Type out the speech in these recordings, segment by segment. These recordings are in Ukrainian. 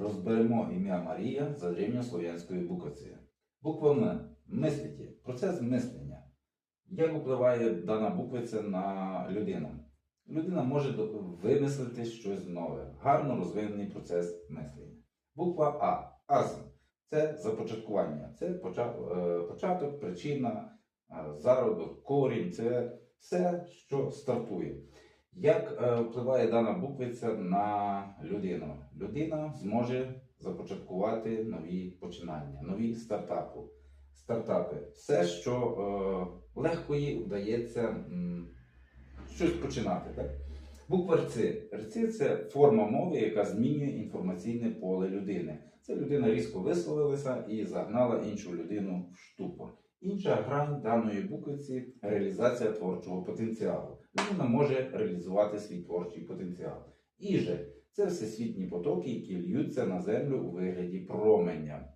Розберемо ім'я Марія за древньослов'янською буквицею. Буква М. Мисліті. Процес мислення. Як впливає дана буквиця на людину? Людина може вимислити щось нове, гарно розвинений процес мислення. Буква А. Азм. Це започаткування, це е, початок, причина, е, зародок, корінь, це все, що стартує. Як е, впливає дана буквиця на людину? Людина зможе започаткувати нові починання, нові стартапи. стартапи. Все, що е, легко їй вдається щось починати. Так? Буква РЦ. РЦ це форма мови, яка змінює інформаційне поле людини. Це людина різко висловилася і загнала іншу людину в штупор. Інша грань даної буквиці реалізація творчого потенціалу. Людина може реалізувати свій творчий потенціал. І же це всесвітні потоки, які льються на землю у вигляді променя.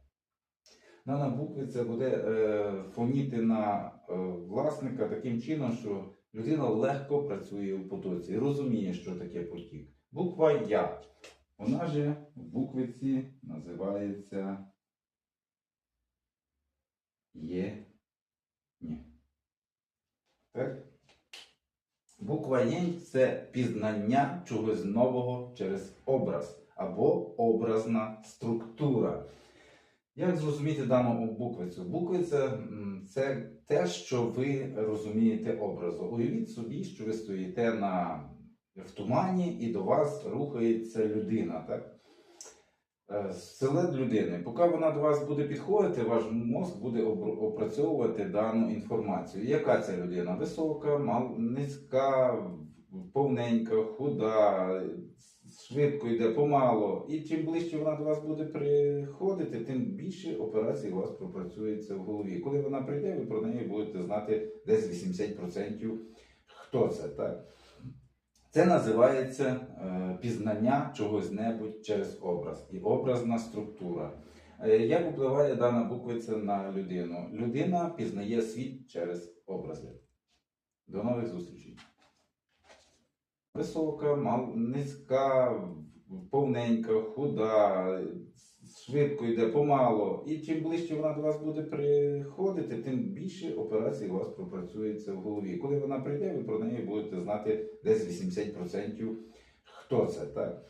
Дана буквиця буде е, фоніти на е, власника таким чином, що людина легко працює в потоці, і розуміє, що таке потік. Буква Я. Вона же в буквиці називається Є. Так? Буква Єнь це пізнання чогось нового через образ або образна структура. Як зрозуміти дану буквицю? Буквиця це те, що ви розумієте образу. Уявіть собі, що ви стоїте на, в тумані і до вас рухається людина. Так? Е, Силует людини. Поки вона до вас буде підходити, ваш мозк буде опрацьовувати дану інформацію. Яка ця людина? Висока, мал, низька, повненька, худа, швидко йде, помало. І чим ближче вона до вас буде приходити, тим більше операцій у вас пропрацюється в голові. Коли вона прийде, ви про неї будете знати десь 80% хто це. Так? Це називається е, пізнання чогось небудь через образ і образна структура. Е, Як впливає дана буквиця на людину? Людина пізнає світ через образи. До нових зустрічей. Висока, низька, повненька, худа, швидко йде, помало. І чим ближче вона до вас буде приходити, тим більше операцій у вас пропрацюється в голові. Коли вона прийде, ви про неї будете знати десь 80% хто це. Так?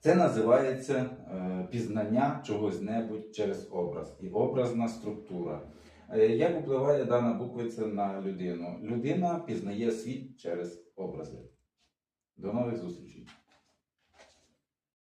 Це називається е, пізнання чогось небудь через образ і образна структура. Е, Як впливає дана буквиця на людину? Людина пізнає світ через образи. До нових зустрічей!